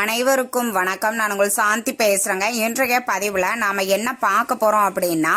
அனைவருக்கும் வணக்கம். நான் உங்கள் சாந்தி பேசுறேங்க. இன்றைய பதிவில் நாம என்ன பார்க்க போறோம் அப்படின்னா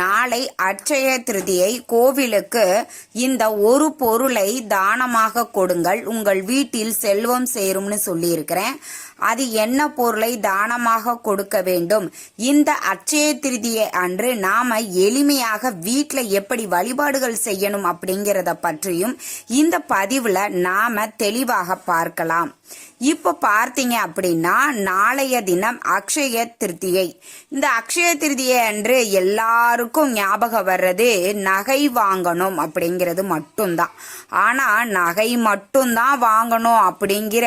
நாளை அட்சய திருதியை கோவிலுக்கு இந்த ஒரு பொருளை தானமாக கொடுங்கள். உங்கள் வீட்டில் செல்வம் சேரும்னு சொல்லியிருக்கிறேன். அது என்ன பொருளை தானமாக கொடுக்க வேண்டும்? இந்த அட்சய திருதியை அன்று நாம எளிமையாக வீட்டில் எப்படி வழிபாடுகள் செய்யணும் அப்படிங்கிறத பற்றியும் இந்த பதிவுல நாம தெளிவாக பார்க்கலாம். இப்போ பார்த்தீங்க அப்படின்னா நாளைய தினம் அக்ஷய திருத்தியை இந்த அக்ஷய திருதியை அன்று எல்லாருக்கும் ஞாபகம் வர்றது நகை வாங்கணும் அப்படிங்கிறது மட்டும்தான். ஆனா நகை மட்டும்தான் வாங்கணும் அப்படிங்கிற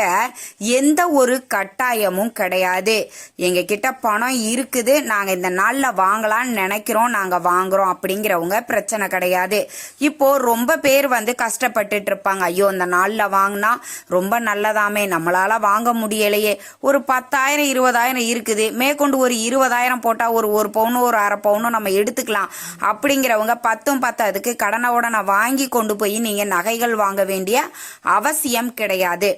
எந்த ஒரு க கட்டாயமும் கிடையாது. எங்க கிட்ட பணம் இருக்குது. நாங்க இந்த நாள்ல வாங்கலாம்னு நினைக்கிறோம். நாங்க வாங்குறோம் அப்படிங்கிறவங்க பிரச்சனை கிடையாது. இப்போ ரொம்ப பேர் வந்து கஷ்டப்பட்டுட்டு இருப்பாங்க. ஐயோ இந்த நாள்ல வாங்கினா ரொம்ப நல்லதாமே. நம்மளால வாங்க முடியலையே. ஒரு பத்தாயிரம் இருபதாயிரம் இருக்குது. மேற்கொண்டு ஒரு இருபதாயிரம் போட்டா ஒரு ஒரு பவுனும் ஒரு அரை பவுனும் நம்ம எடுத்துக்கலாம். அப்படிங்கிறவங்க பத்தும் பத்தாதுக்கு கடனை உடனே வாங்கி கொண்டு போய் நீங்க நகைகள் வாங்க வேண்டிய அவசியம் கிடையாது.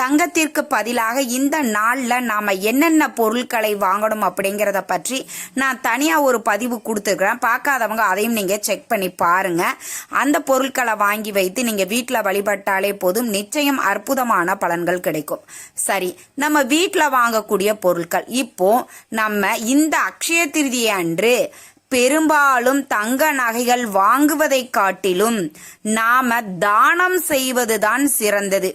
தங்கத்திற்கு பதிலாக இந்த நாளில் நாம் என்னென்ன பொருட்களை வாங்கணும் அப்படிங்கிறத பற்றி நான் தனியாக ஒரு பதிவு கொடுத்துருக்குறேன். பார்க்காதவங்க அதையும் நீங்கள் செக் பண்ணி பாருங்கள் அந்த பொருட்களை வாங்கி வைத்து நீங்கள் வீட்டில் வழிபட்டாலே போதும். நிச்சயம் அற்புதமான பலன்கள் கிடைக்கும். சரி நம்ம வீட்டில் வாங்கக்கூடிய பொருட்கள். இப்போ நம்ம இந்த அக்ஷய திருதியை அன்று பெரும்பாலும் தங்க நகைகள் வாங்குவதை காட்டிலும் நாம தானம் செய்வதுதான் சிறந்தது.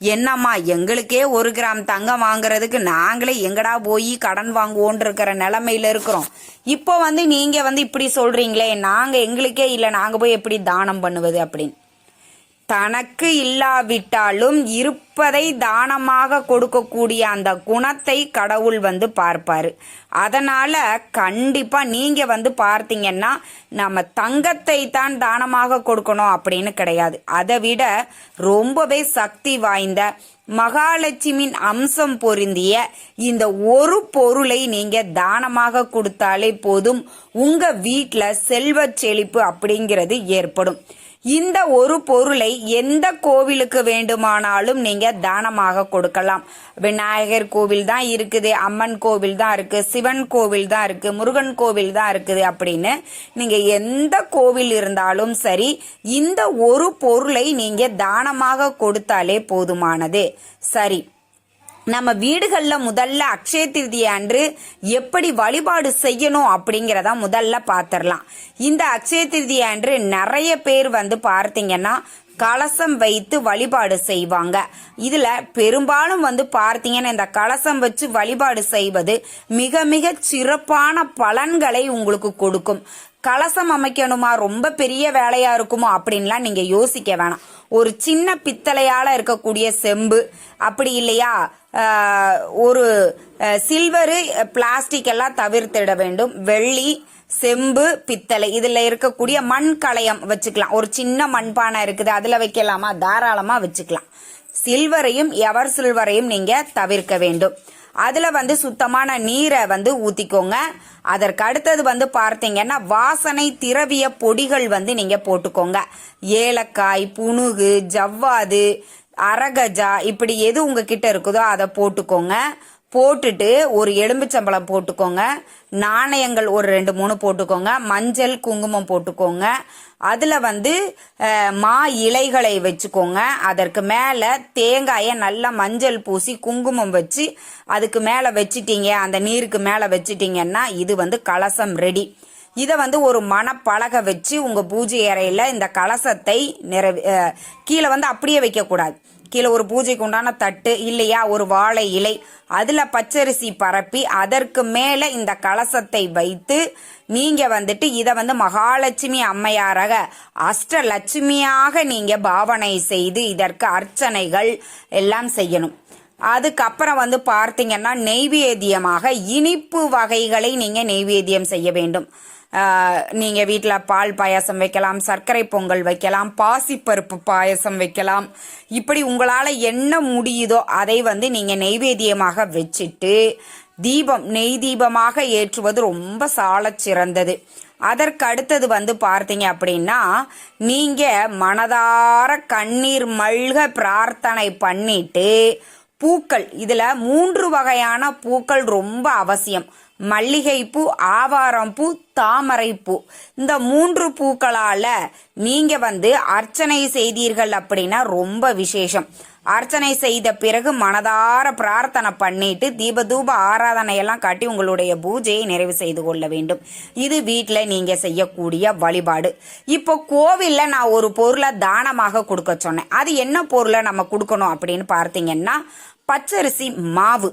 என்னம்மா எங்களுக்கே ஒரு கிராம் தங்கம் வாங்குறதுக்கு நாங்களே எங்கடா போய் கடன் வாங்குவோன்ற இருக்கிற நிலமையில இருக்கிறோம். இப்போ வந்து நீங்க வந்து இப்படி சொல்றீங்களே நாங்க எங்களுக்கே இல்லை நாங்க போய் எப்படி தானம் பண்ணுவது அப்படின்னு. தனக்கு இல்லாவிட்டாலும் இருப்பதை தானமாக கொடுக்கக்கூடிய அந்த குணத்தை கடவுள் வந்து பார்ப்பாரு. அதனால கண்டிப்பா நீங்க வந்து பார்த்தீங்கன்னா நம்ம தங்கத்தை தான் தானமாக கொடுக்கணும் அப்படின்னு கிடையாது. அதை விட ரொம்பவே சக்தி வாய்ந்த மகாலட்சுமியின் அம்சம் பொருந்திய இந்த ஒரு பொருளை நீங்க தானமாக கொடுத்தாலே போதும் உங்க வீட்டில் செல்வ செழிப்பு அப்படிங்கிறது ஏற்படும். இந்த ஒரு பொருளை எந்த கோவிலுக்கு வேண்டுமானாலும் நீங்க தானமாக கொடுக்கலாம். விநாயகர் கோவில் தான் இருக்குது அம்மன் கோவில் தான் இருக்கு சிவன் கோவில் தான் இருக்கு முருகன் கோவில் தான் இருக்குது அப்படின்னு நீங்க எந்த கோவில் இருந்தாலும் சரி இந்த ஒரு பொருளை நீங்க தானமாக கொடுத்தாலே போதுமானது. சரி. நம்ம வீடுகளில் முதல்ல அக்ஷய திருதியை அன்று எப்படி வழிபாடு செய்யணும் அப்படிங்கிறத முதல்ல பார்த்துடலாம் இந்த அக்ஷய திருதியை அன்று நிறைய பேர் வந்து பார்த்தீங்கன்னா கலசம் வைத்து வழிபாடு செய்வாங்க. இதுல பெரும்பாலும் வந்து பார்த்தீங்கன்னா இந்த கலசம் வச்சு வழிபாடு செய்வது மிக மிக சிறப்பான பலன்களை உங்களுக்கு கொடுக்கும். கலசம் அமைக்கணுமா? ரொம்ப பெரிய வேலையா இருக்குமோ? அப்படின்லாம் நீங்க யோசிக்க வேணாம். ஒரு சின்ன பித்தளையால இருக்கக்கூடிய செம்பு அப்படி இல்லையா? ஒரு சில்வரு பிளாஸ்டிக் எல்லாம் தவிர்த்திட வேண்டும். வெள்ளி செம்பு பித்தளை இதுல இருக்கக்கூடிய மண் களையம் வச்சுக்கலாம். ஒரு சின்ன மண்பானை இருக்குது அதுல வைக்கலாமா? தாராளமா வச்சுக்கலாம். சில்வரையும் எவர் சில்வரையும் நீங்க தவிர்க்க வேண்டும். அதில் வந்து சுத்தமான நீரை வந்து ஊற்றிக்கோங்க அதற்கு அடுத்தது வந்து பார்த்தீங்கன்னா வாசனை திரவிய பொடிகள் வந்து நீங்கள் போட்டுக்கோங்க. ஏலக்காய் புணுகு ஜவ்வாது அரகஜா இப்படி எது உங்ககிட்ட இருக்குதோ அதை போட்டுக்கோங்க. போட்டுட்டு ஒரு எலும்புச்சம்பளம் போட்டுக்கோங்க. நாணயங்கள் ஒரு ரெண்டு மூணு போட்டுக்கோங்க. மஞ்சள் குங்குமம் போட்டுக்கோங்க. அதில் வந்து மா இலைகளை வச்சுக்கோங்க. அதற்கு மேலே தேங்காயை நல்லா மஞ்சள் பூசி குங்குமம் வச்சு அதுக்கு மேலே வச்சிட்டீங்க. அந்த நீருக்கு மேலே வச்சிட்டீங்கன்னா இது வந்து கலசம் ரெடி. இதை வந்து ஒரு மனப்பலகை வச்சு உங்கள் பூஜை அறையில் இந்த கலசத்தை நிறைவே கீழே வந்து அப்படியே வைக்கக்கூடாது. கீழே ஒரு பூஜைக்கு உண்டான தட்டு இல்லையா? ஒரு வாழை இலை. அதுல பச்சரிசி பரப்பி அதற்கு மேல இந்த கலசத்தை வைத்து நீங்க வந்துட்டு இத வந்து மகாலட்சுமி அம்மையாராக அஷ்டலட்சுமியாக நீங்க பாவனை செய்து இதற்கு அர்ச்சனைகள் எல்லாம் செய்யணும். அதுக்கப்புறம் வந்து பார்த்தீங்கன்னா நெய்வேத்தியமாக இனிப்பு வகைகளை நீங்க நெய்வேத்தியம் செய்ய வேண்டும். நீங்க வீட்டில் பால் பாயாசம் வைக்கலாம் சர்க்கரை பொங்கல் வைக்கலாம் பாசிப்பருப்பு பாயசம் வைக்கலாம். இப்படி உங்களால் என்ன முடியுதோ அதை வந்து நீங்கள் நெய்வேத்தியமாக வச்சுட்டு தீபம் நெய் தீபமாக ஏற்றுவது ரொம்ப சால சிறந்தது. அதற்கு அடுத்தது வந்து பார்த்தீங்க அப்படின்னா நீங்க மனதார கண்ணீர் மல்க பிரார்த்தனை பண்ணிட்டு பூக்கள் இதுல மூன்று வகையான பூக்கள் ரொம்ப அவசியம். மல்லிகைப்பூ ஆவாரம்பூ தாமரைப்பூ. இந்த மூன்று பூக்களால நீங்க வந்து அர்ச்சனை செய்தீர்கள் அப்படின்னா ரொம்ப விசேஷம். அர்ச்சனை செய்த பிறகு மனதார பிரார்த்தனை பண்ணிட்டு தீபதூப ஆராதனை எல்லாம் காட்டி உங்களுடைய பூஜையை நிறைவு செய்து கொள்ள வேண்டும். இது வீட்டில் நீங்க செய்யக்கூடிய வழிபாடு. இப்போ கோவில்ல நான் ஒரு பொருளை தானமாக கொடுக்க சொன்னேன். அது என்ன பொருளை நம்ம கொடுக்கணும் அப்படின்னு பார்த்தீங்கன்னா பச்சரிசி மாவு.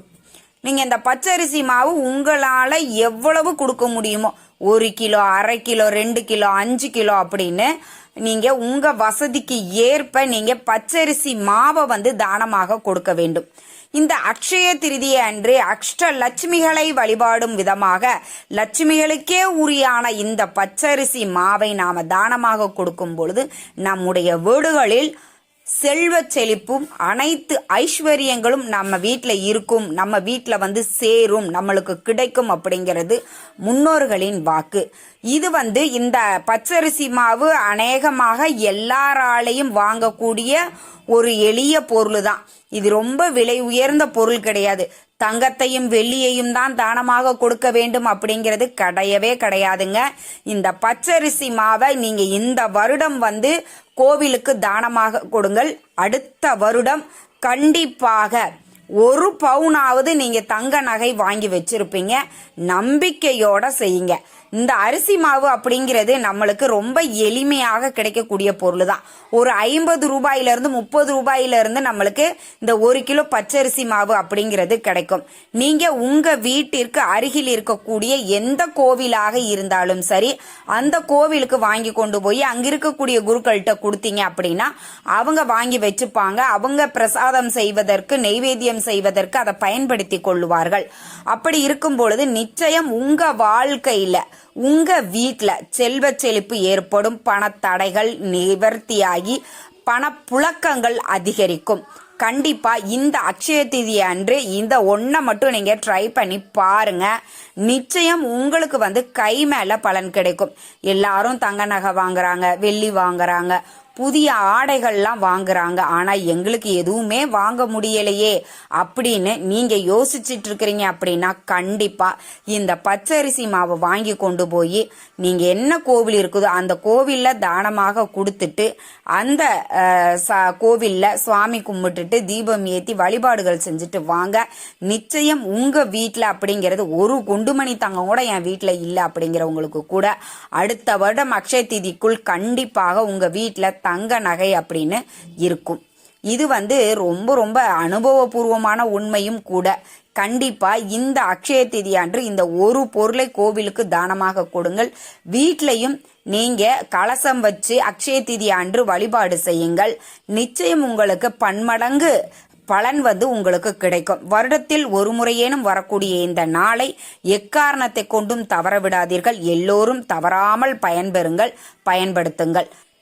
நீங்க இந்த பச்சரிசி மாவு உங்களால எவ்வளவு கொடுக்க முடியுமோ ஒரு கிலோ அரை கிலோ ரெண்டு கிலோ அஞ்சு கிலோ அப்படின்னு நீங்க உங்க வசதிக்கு ஏற்ப நீங்க பச்சரிசி மாவை வந்து தானமாக கொடுக்க வேண்டும். இந்த அக்ஷய திருதியை அன்று அஷ்ட லட்சுமிகளை வழிபாடும் விதமாக லட்சுமிகளுக்கே உரியான இந்த பச்சரிசி மாவை நாம தானமாக கொடுக்கும் பொழுது நம்முடைய வீடுகளில் செல்வ செழிப்பும் அனைத்து ஐஸ்வர்யங்களும் நம்ம வீட்டில் இருக்கும் நம்ம வீட்டில் வந்து சேரும் நம்மளுக்கு கிடைக்கும் அப்படிங்கிறது முன்னோர்களின் வாக்கு. இது வந்து இந்த பச்சரிசி மாவு அநேகமாக எல்லாராலையும் வாங்கக்கூடிய ஒரு எளிய பொருள் தான் இது ரொம்ப விலை உயர்ந்த பொருள் கிடையாது. தங்கத்தையும் வெள்ளியையும் தான் தானமாக கொடுக்க வேண்டும் அப்படிங்கிறது கிடையவே கிடையாதுங்க. இந்த பச்சரிசி மாவை நீங்க இந்த வருடம் வந்து கோவிலுக்கு தானமாக கொடுங்கள். அடுத்த வருடம் கண்டிப்பாக ஒரு பவுனாவது நீங்க தங்க நகை வாங்கி வச்சிருப்பீங்க. நம்பிக்கையோட செய்யுங்க. இந்த அரிசி மாவு அப்படிங்கிறது நம்மளுக்கு ரொம்ப எளிமையாக கிடைக்கக்கூடிய பொருள் தான் ஒரு ஐம்பது ரூபாயிலிருந்து முப்பது ரூபாயிலிருந்து நம்மளுக்கு இந்த ஒரு கிலோ பச்சரிசி மாவு அப்படிங்கிறது கிடைக்கும். நீங்க உங்க வீட்டிற்கு அருகில் இருக்கக்கூடிய எந்த கோவிலாக இருந்தாலும் சரி அந்த கோவிலுக்கு வாங்கி கொண்டு போய் அங்க இருக்கக்கூடிய குருக்கள்கிட்ட கொடுத்தீங்க அப்படின்னா அவங்க வாங்கி வச்சுப்பாங்க. அவங்க பிரசாதம் செய்வதற்கு நெய்வேத்தியம் செய்வதற்கு அதை பயன்படுத்தி கொள்ளுவார்கள். அப்படி இருக்கும் பொழுது நிச்சயம் உங்க வாழ்க்கையில் உங்க வீட்டில் செல்வ செழிப்பு ஏற்படும் பணத்தடைகள் நிவர்த்தியாகி பணப்புழக்கங்கள் அதிகரிக்கும். கண்டிப்பா இந்த அக்ஷய திதி அன்று இந்த ஒன்றை மட்டும் நீங்க ட்ரை பண்ணி பாருங்க. நிச்சயம் உங்களுக்கு வந்து கை மேல பலன் கிடைக்கும். எல்லாரும் தங்க நகை வாங்குறாங்க வெள்ளி வாங்குறாங்க. புதிய ஆடைகள்லாம் வாங்குறாங்க. ஆனா எங்களுக்கு எதுவுமே வாங்க முடியலையே. அப்படின்னு நீங்க யோசிச்சுட்டு இருக்கிறீங்க அப்படின்னா கண்டிப்பா இந்த பச்சரிசி மாவை வாங்கி கொண்டு போய் நீங்க என்ன கோவில் இருக்குதோ அந்த கோவில்ல தானமாக கொடுத்துட்டு அந்த கோவில்ல சுவாமி கும்பிட்டுட்டு தீபம் ஏத்தி வழிபாடுகள் செஞ்சுட்டு வாங்க. நிச்சயம் உங்க வீட்டுல அப்படிங்கிறது ஒரு குண்டுமணி தங்கம் கூட என் வீட்டுல இல்லை அப்படிங்கிறவங்களுக்கு கூட அடுத்த வருடம் அக்ஷய திதிக்குள் கண்டிப்பாக உங்க வீட்டுல தங்க நகை அப்படின்னு இருக்கும். இது வந்து ரொம்ப ரொம்ப அனுபவபூர்வமான உண்மையும் கூட. கண்டிப்பா இந்த அக்ஷய திதி அன்று இந்த ஒரு பொருளை கோவிலுக்கு தானமாக கொடுங்கள். வீட்லையும் நீங்க கலசம் வச்சு அக்ஷய திதி அன்று வழிபாடு செய்யுங்கள். நிச்சயம் உங்களுக்கு பன்மடங்கு பலன் வந்து உங்களுக்கு கிடைக்கும். வருடத்தில் ஒரு முறையேனும் வரக்கூடிய இந்த நாளை எக்காரணத்தை கொண்டும் தவற விடாதீர்கள். எல்லோரும் தவறாமல் பயன்பெறுங்கள் பயன்படுத்துங்கள்.